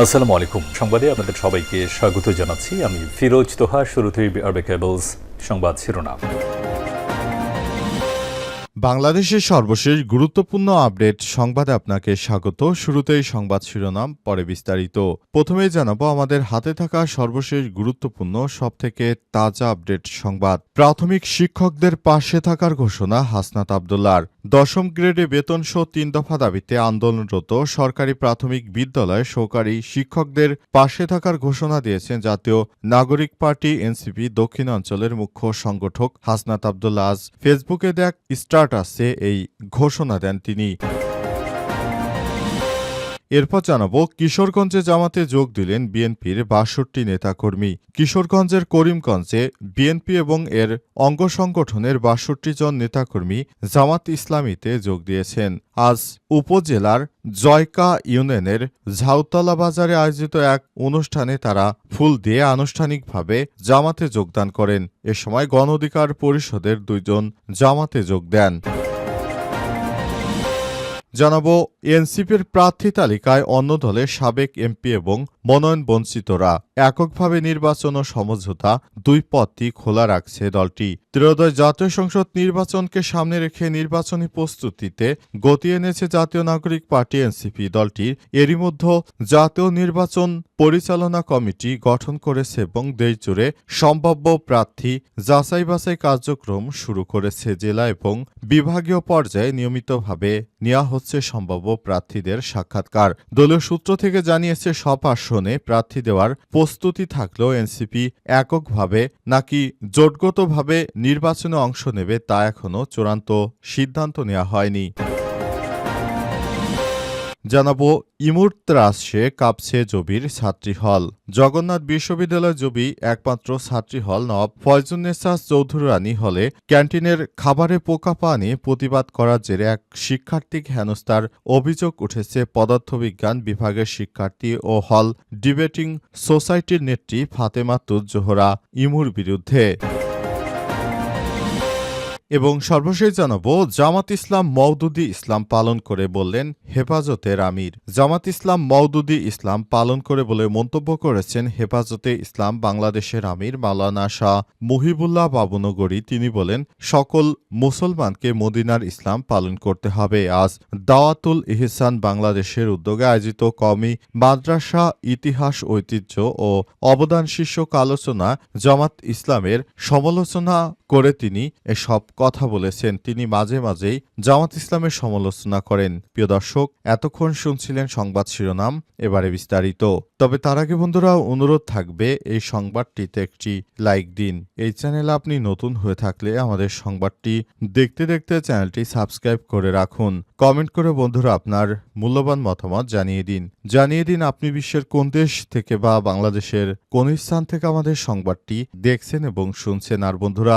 আসসালামু আলাইকুম। সংবাদে আপনাদের সবাইকে স্বাগত জানাচ্ছি। আমি ফিরোজ তোহা, শুরুতেই আরবে কেবলস সংবাদ শিরোনাম। বাংলাদেশের সর্বশেষ গুরুত্বপূর্ণ আপডেট সংবাদে আপনাকে স্বাগত। শুরুতেই সংবাদ শিরোনাম, পরে বিস্তারিত। প্রথমেই জানাব, আমাদের হাতে থাকা সর্বশেষ গুরুত্বপূর্ণ, সবথেকে তাজা আপডেট সংবাদ। প্রাথমিক শিক্ষকদের পাশে থাকার ঘোষণা হাসনাত আবদুল্লার। দশম গ্রেডে বেতন সহ তিন দফা দাবিতে আন্দোলনরত সরকারি প্রাথমিক বিদ্যালয়ে সহকারী শিক্ষকদের পাশে থাকার ঘোষণা দিয়েছেন জাতীয় নাগরিক পার্টি এনসিপি দক্ষিণাঞ্চলের মুখ্য সংগঠক হাসনাত আবদুল্লা আজ ফেসবুকে দেখ স্টার্টাসে এই ঘোষণা দেন তিনি। এরপর জানাব, কিশোরগঞ্জে জামাতে যোগ দিলেন বিএনপির বাষট্টি নেতাকর্মী। কিশোরগঞ্জের করিমগঞ্জে বিএনপি এবং এর অঙ্গ সংগঠনের বাষট্টি জন নেতাকর্মী জামাত ইসলামীতে যোগ দিয়েছেন। আজ উপজেলার জয়কা ইউনিয়নের ঝাউতলা বাজারে আয়োজিত এক অনুষ্ঠানে তারা ফুল দিয়ে আনুষ্ঠানিকভাবে জামাতে যোগদান করেন। এ সময় গণ অধিকার পরিষদের দুইজন জামাতে যোগ দেন। জানাব এনসিপির প্রার্থী তালিকায় অন্য দলের সাবেক এমপি এবং মনোনয়ন বঞ্চিতরা এককভাবে নির্বাচন ও সমঝোতা দুই পথই খোলা রাখছে দলটি। ত্রয়োদশ জাতীয় সংসদ নির্বাচনকে সামনে রেখে নির্বাচনী প্রস্তুতিতে গতি এনেছে জাতীয় নাগরিক পার্টি এনসিপি দলটির এরই মধ্যে জাতীয় নির্বাচন পরিচালনা কমিটি গঠন করেছে এবং দেশজুড়ে সম্ভাব্য প্রার্থী যাচাই বাছাই কার্যক্রম শুরু করেছে জেলা এবং বিভাগীয় পর্যায়ে নিয়মিতভাবে নেওয়া হচ্ছে সম্ভাব্য প্রার্থীদের সাক্ষাৎকার। দলীয় সূত্র থেকে জানিয়েছে, সব প্রার্থী দেওয়ার প্রস্তুতি থাকলেও এনসিপি এককভাবে নাকি জোটগতভাবে নির্বাচনে অংশ নেবে তা এখনও চূড়ান্ত সিদ্ধান্ত নেওয়া হয়নি। জানাব ইমুর্ত্রাসে কাঁপছে জবির ছাত্রী হল। জগন্নাথ বিশ্ববিদ্যালয় জবি একমাত্র ছাত্রী হল নব। ফয়জুন্নেসা চৌধুরী রানী হলে ক্যান্টিনের খাবারে পোকা পানি প্রতিবাদ করার জেরে এক শিক্ষার্থী হেনস্থার অভিযোগ উঠেছে পদার্থবিজ্ঞান বিভাগের শিক্ষার্থী ও হল ডিবেটিং সোসাইটির নেত্রী ফাতেমা তুজ জোহরা ইমুর বিরুদ্ধে। এবং সর্বশেষ জানাব, জামাত ইসলাম মওদুদি ইসলাম পালন করে বললেন হেফাজতের আমির জামাত ইসলাম মওদুদি ইসলাম পালন করে বলে মন্তব্য করেছেন হেফাজতে ইসলাম বাংলাদেশের আমির মাওলানা শাহ মুহিবুল্লাহ বাবুনগরী। তিনি বলেন, সকল মুসলমানকে মদিনার ইসলাম পালন করতে হবে। আজ দাওয়াতুল ইহসান বাংলাদেশের উদ্যোগে আয়োজিত কমি মাদ্রাসা ইতিহাস ঐতিহ্য ও অবদান শীর্ষক আলোচনা জামাত ইসলামের সমালোচনা করে তিনি এসব কথা বলেছেন। তিনি মাঝে মাঝেই জামাত ইসলামের সমালোচনা করেন। প্রিয় দর্শক, এতক্ষণ শুনছিলেন সংবাদ শিরোনাম, এবারে বিস্তারিত। তবে তার আগে বন্ধুরা, অনুরোধ থাকবে এই সংবাদটিতে একটি লাইক দিন। এই চ্যানেলে আপনি নতুন হয়ে থাকলে আমাদের সংবাদটি দেখতে দেখতে চ্যানেলটি সাবস্ক্রাইব করে রাখুন। কমেন্ট করে বন্ধুরা আপনার মূল্যবান মতামত জানিয়ে দিন। জানিয়ে দিন আপনি বিশ্বের কোন দেশ থেকে বা বাংলাদেশের কোন স্থান থেকে আমাদের সংবাদটি দেখছেন এবং শুনছেন। আর বন্ধুরা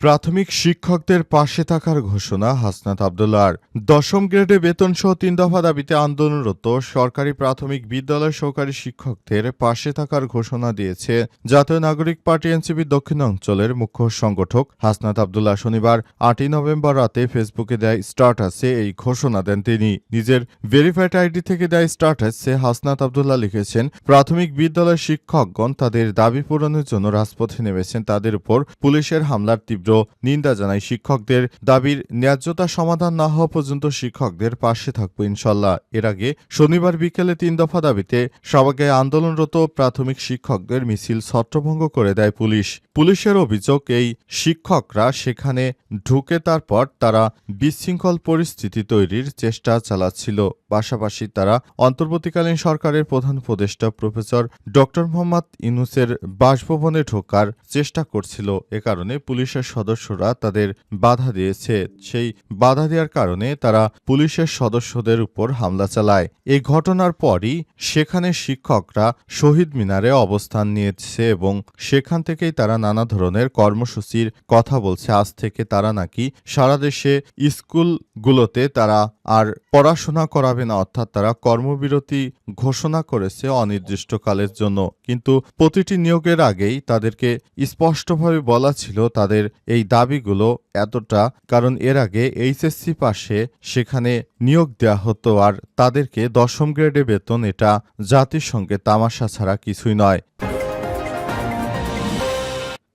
প্রাথমিক শিক্ষকদের পাশে থাকার ঘোষণা হাসনাত আবদুল্লার দশম গ্রেডে বেতন সহ তিন দফা দাবিতে আন্দোলনরত সরকারি প্রাথমিক বিদ্যালয় সহকারী শিক্ষকদের পাশে থাকার ঘোষণা দিয়েছে জাতীয় নাগরিক পার্টি এনসিপি দক্ষিণাঞ্চলের মুখ্য সংগঠক হাসনাত আবদুল্লাহ। শনিবার আটই নভেম্বর রাতে ফেসবুকে দেয় স্টার্টাসে এই ঘোষণা দেন তিনি। নিজের ভেরিফাইড আইডি থেকে দেয় স্টার্টাসে হাসনাত আবদুল্লাহ লিখেছেন, প্রাথমিক বিদ্যালয় শিক্ষকগণ তাদের দাবি পূরণের জন্য রাজপথে নেমেছেন। তাদের উপর পুলিশের হামলার তীব্র নিন্দা জানায় শিক্ষকদের। দাবির ন্যায্যতা সমাধান না হওয়া পর্যন্ত শিক্ষকদের পাশে থাকব ইনশাল্লাহ। এর আগে শনিবার বিকেলে তিন দফা দাবিতে সবাইকে আন্দোলনরত প্রাথমিক শিক্ষকদের মিছিল ছত্রভঙ্গ করে দেয় পুলিশ। পুলিশের অভিযোগ এই শিক্ষকরা সেখানে ঢুকে তারপর তারা বিশৃঙ্খল পরিস্থিতি তৈরির চেষ্টা চালাচ্ছিল। পাশাপাশি তারা অন্তর্বর্তীকালীন সরকারের প্রধান উপদেষ্টা প্রফেসর ড মোহাম্মদ ইনুসের বাসভবনে ঢোকার চেষ্টা করছিল। এ কারণে পুলিশের সদস্যরা তাদের বাধা দিয়েছে। সেই বাধা দেওয়ার কারণে তারা পুলিশের সদস্যদের উপর হামলা চালায়। এই ঘটনার পরই সেখানে শিক্ষকরা শহীদ মিনারে অবস্থান নিয়েছে এবং সেখান থেকেই তারা নানা ধরনের কর্মসূচির কথা বলছে। আজ থেকে তারা নাকি সারা দেশে স্কুলগুলোতে তারা আর পড়াশোনা করাবে যাবে না, অর্থাৎ তারা কর্মবিরতি ঘোষণা করেছে অনির্দিষ্টকালের জন্য। কিন্তু প্রতিটি নিয়োগের আগেই তাদেরকে স্পষ্টভাবে বলা ছিল তাদের এই দাবিগুলো এতটা, কারণ এর আগে এইচএসসি পাশে সেখানে নিয়োগ দেওয়া হতো আর তাদেরকে দশম গ্রেডে বেতন এটা জাতিসংঘে তামাশা ছাড়া কিছুই নয়।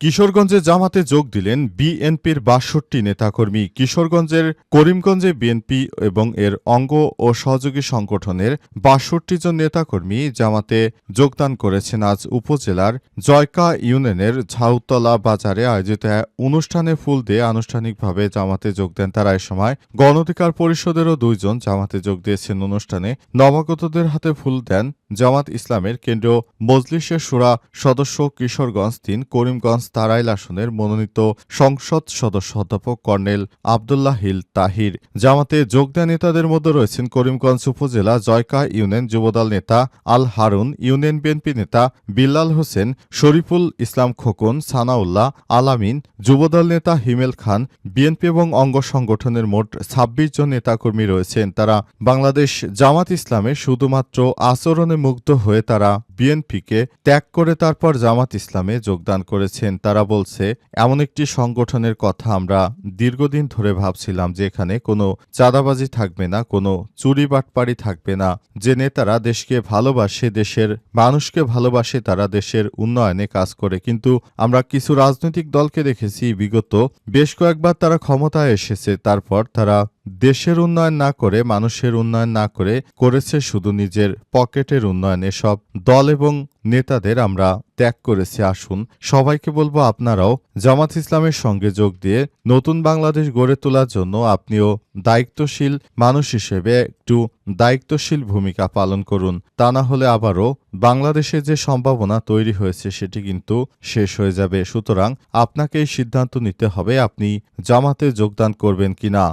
কিশোরগঞ্জে জামাতে যোগ দিলেন বিএনপির বাষট্টি নেতাকর্মী। কিশোরগঞ্জের করিমগঞ্জে বিএনপি এবং এর অঙ্গ ও সহযোগী সংগঠনের বাষট্টি জন নেতাকর্মী জামাতে যোগদান করেছেন আজ উপজেলার জয়কা ইউনিয়নের ঝাউতলা বাজারে আয়োজিত অনুষ্ঠানে ফুল দিয়ে আনুষ্ঠানিকভাবে জামাতে যোগ দেন তারা। এ সময় গণধিকার পরিষদেরও দুইজন জামাতে যোগ দিয়েছেন অনুষ্ঠানে। নবাগতদের হাতে ফুল দেন জামাত ইসলামের কেন্দ্রীয় মজলিসের সুরা সদস্য কিশোরগঞ্জ তিন, করিমগঞ্জ তারাইল আসনের মনোনীত সংসদ সদস্য অধ্যাপক কর্নেল আবদুল্লাহ হিল তাহির। জামাতে যোগ দেওয়া নেতাদের মধ্যে রয়েছেন করিমগঞ্জ উপজেলা জয়কা ইউনিয়ন যুবদল নেতা আল হারুন, ইউনিয়ন বিএনপি নেতা বিল্লাল হোসেন, শরীফুল ইসলাম খোকন, সানাউল্লাহ আলামিন, যুবদল নেতা হিমেল খান, বিএনপি এবং অঙ্গ সংগঠনের মোট ছাব্বিশ জন নেতাকর্মী রয়েছেন। তারা বাংলাদেশ জামাত ইসলামে শুধুমাত্র আচরণে মুগ্ধ হয়ে তারা বিএনপিকে ত্যাগ করে তারপর জামাত ইসলামে যোগদান করেছেন। তারা বলছে, এমন একটি সংগঠনের কথা আমরা দীর্ঘদিন ধরে ভাবছিলাম যে এখানে কোনো চাঁদাবাজি থাকবে না, কোনো চুরি বাটপাড়ি থাকবে না। যে নেতারা দেশকে ভালোবাসে, দেশের মানুষকে ভালোবাসে, তারা দেশের উন্নয়নে কাজ করে। কিন্তু আমরা কিছু রাজনৈতিক দলকে দেখেছি, বিগত বেশ কয়েকবার তারা ক্ষমতায় এসেছে। তারপর তারা দেশের উন্নয়ন না করে, মানুষের উন্নয়ন না করে করেছে শুধু নিজের পকেটের উন্নয়ন। এসব দল এবং নেতাদের আমরা ত্যাগ করেছি, আসুন সবাইকে বলব আপনারাও জামাত ইসলামের সঙ্গে যোগ দিয়ে নতুন বাংলাদেশ গড়ে তোলার জন্য আপনিও দায়িত্বশীল মানুষ হিসেবে একটু দায়িত্বশীল ভূমিকা পালন করুন। তা না হলে আবারও বাংলাদেশে যে সম্ভাবনা তৈরি হয়েছে সেটি কিন্তু শেষ হয়ে যাবে। সুতরাং আপনাকে সিদ্ধান্ত নিতে হবে আপনি জামাতে যোগদান করবেন কিনা।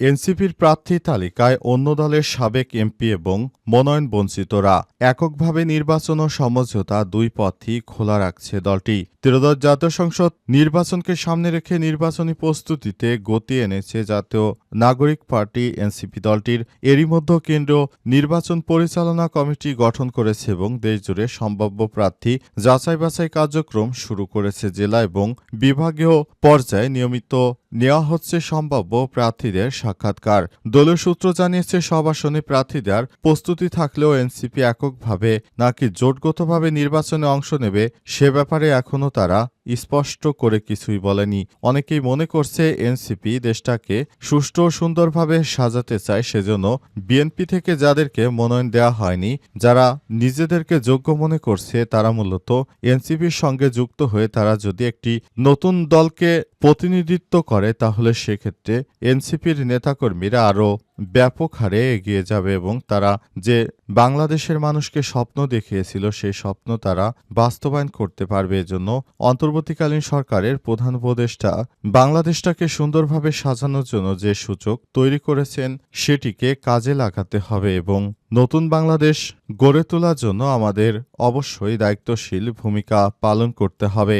এনসিপির প্রার্থী তালিকায় অন্য দলের সাবেক এমপি এবং মনোনয়ন বঞ্চিতরা এককভাবে নির্বাচন ও সমঝোতা দুই পথই খোলা রাখছে দলটি। ত্রিদশ জাতীয় সংসদ নির্বাচনকে সামনে রেখে নির্বাচনী প্রস্তুতিতে গতি এনেছে জাতীয় নাগরিক পার্টি এনসিপি দলটির। এরই মধ্যে কেন্দ্রীয় নির্বাচন পরিচালনা কমিটি গঠন করেছে এবং দেশজুড়ে সম্ভাব্য প্রার্থী যাচাই বাছাই কার্যক্রম শুরু করেছে জেলা এবং বিভাগীয় পর্যায়ে নিয়মিত নেওয়া হচ্ছে সম্ভাব্য প্রার্থীদের সাক্ষাৎকার। দলীয় সূত্র জানিয়েছে, সব আসনে প্রার্থীদের প্রস্তুতি থাকলেও এনসিপি এককভাবে নাকি জোটগতভাবে নির্বাচনে অংশ নেবে, সে ব্যাপারে এখনও তারা স্পষ্ট করে কিছুই বলেনি। অনেকেই মনে করছে এনসিপি দেশটাকে সুষ্ঠু ও সুন্দরভাবে সাজাতে চায়, সেজন্য বিএনপি থেকে যাদেরকে মনোনয়ন দেওয়া হয়নি, যারা নিজেদেরকে যোগ্য মনে করছে, তারা মূলত এনসিপির সঙ্গে যুক্ত হয়ে তারা যদি একটি নতুন দলকে প্রতিনিধিত্ব করে, তাহলে সেক্ষেত্রে এনসিপির নেতাকর্মীরা আরও ব্যাপক হারে এগিয়ে যাবে এবং তারা যে বাংলাদেশের মানুষকে স্বপ্ন দেখিয়েছিল, সেই স্বপ্ন তারা বাস্তবায়ন করতে পারবে। এজন্য অন্তর্বর্তীকালীন সরকারের প্রধান উপদেষ্টা বাংলাদেশটাকে সুন্দরভাবে সাজানোর জন্য যে সূচক তৈরি করেছেন, সেটিকে কাজে লাগাতে হবে এবং নতুন বাংলাদেশ গড়ে তোলার জন্য আমাদের অবশ্যই দায়িত্বশীল ভূমিকা পালন করতে হবে।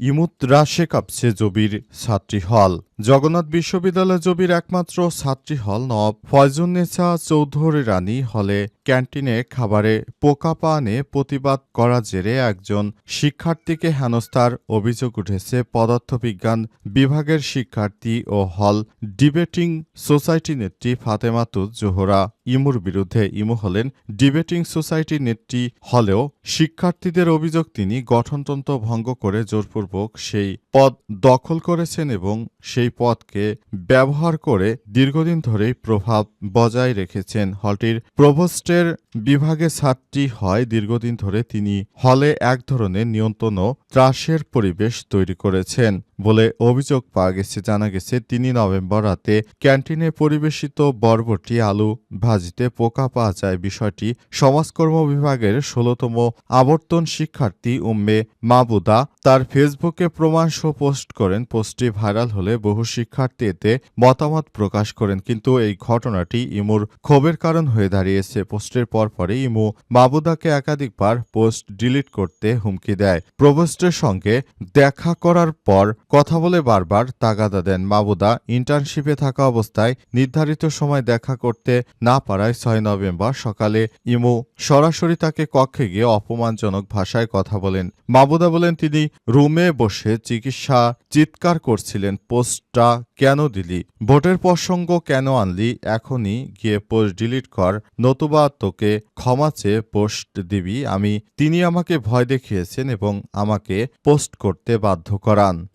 ইমুত রাশে কাঁপছে জবির ছাত্রী হল। জগন্নাথ বিশ্ববিদ্যালয় জবির একমাত্র ছাত্রী হল নব। ফয়জুন্নেসা চৌধুরী রানী হলে ক্যান্টিনে খাবারে পোকা পানে প্রতিবাদ করা জেরে একজন শিক্ষার্থীকে হেনস্থার অভিযোগ উঠেছে পদার্থবিজ্ঞান বিভাগের শিক্ষার্থী ও হল ডিবেটিং সোসাইটি নেত্রী ফাতেমাতুজ জোহরা। ইমুর বিরুদ্ধে ইমু হলেন ডিবেটিং সোসাইটি নেত্রী হলেও শিক্ষার্থীদের অভিযোগ তিনি গঠনতন্ত্র ভঙ্গ করে জোরপূর্বক সেই পদ দখল করেছেন এবং সেই পদকে ব্যবহার করে দীর্ঘদিন ধরেই প্রভাব বজায় রেখেছেন হলটির প্রভোস্টের বিভাগে ছাত্রী হয়। দীর্ঘদিন ধরে তিনি হলে এক ধরনের নিয়ন্ত্রণ ও ত্রাসের পরিবেশ তৈরি করেছেন বলে অভিযোগ পাওয়া গেছে। জানা গেছে, তিনি নভেম্বর রাতে ক্যান্টিনে পরিবেশিত বরবটি আলু ভাজিতে পোকা পাওয়া যায় বিষয়টি সমাজকর্ম বিভাগের ষোলতম আবর্তন শিক্ষার্থী উম্মে মাবুদা তার ফেসবুকে প্রমাণ সহ পোস্ট করেন। পোস্টটি ভাইরাল হলে বহু শিক্ষার্থী এতে মতামত প্রকাশ করেন। কিন্তু এই ঘটনাটি ইমুর ক্ষোভের কারণ হয়ে দাঁড়িয়েছে। পোস্টের পরপরই ইমু মাবুদাকে একাধিকবার পোস্ট ডিলিট করতে হুমকি দেয়। প্রবোস্টের সঙ্গে দেখা করার পর কথা বলে বারবার তাগাদা দেন। মাবুদা ইন্টার্নশিপে থাকা অবস্থায় নির্ধারিত সময় দেখা করতে না পারায় ছয় নভেম্বর সকালে ইমু সরাসরি তাকে কক্ষে গিয়ে অপমানজনক ভাষায় কথা বলেন। মাবুদা বলেন, তিনি রুমে বসে চিকিৎসা চিৎকার করছিলেন, পোস্টটা কেন দিলি? ভোটের প্রসঙ্গ কেন আনলি? এখনই গিয়ে পোস্ট ডিলিট কর, নতুবা তোকে ক্ষমা চেয়ে পোস্ট দিবি। আমি, তিনি আমাকে ভয় দেখিয়েছেন এবং আমাকে পোস্ট করতে বাধ্য করান।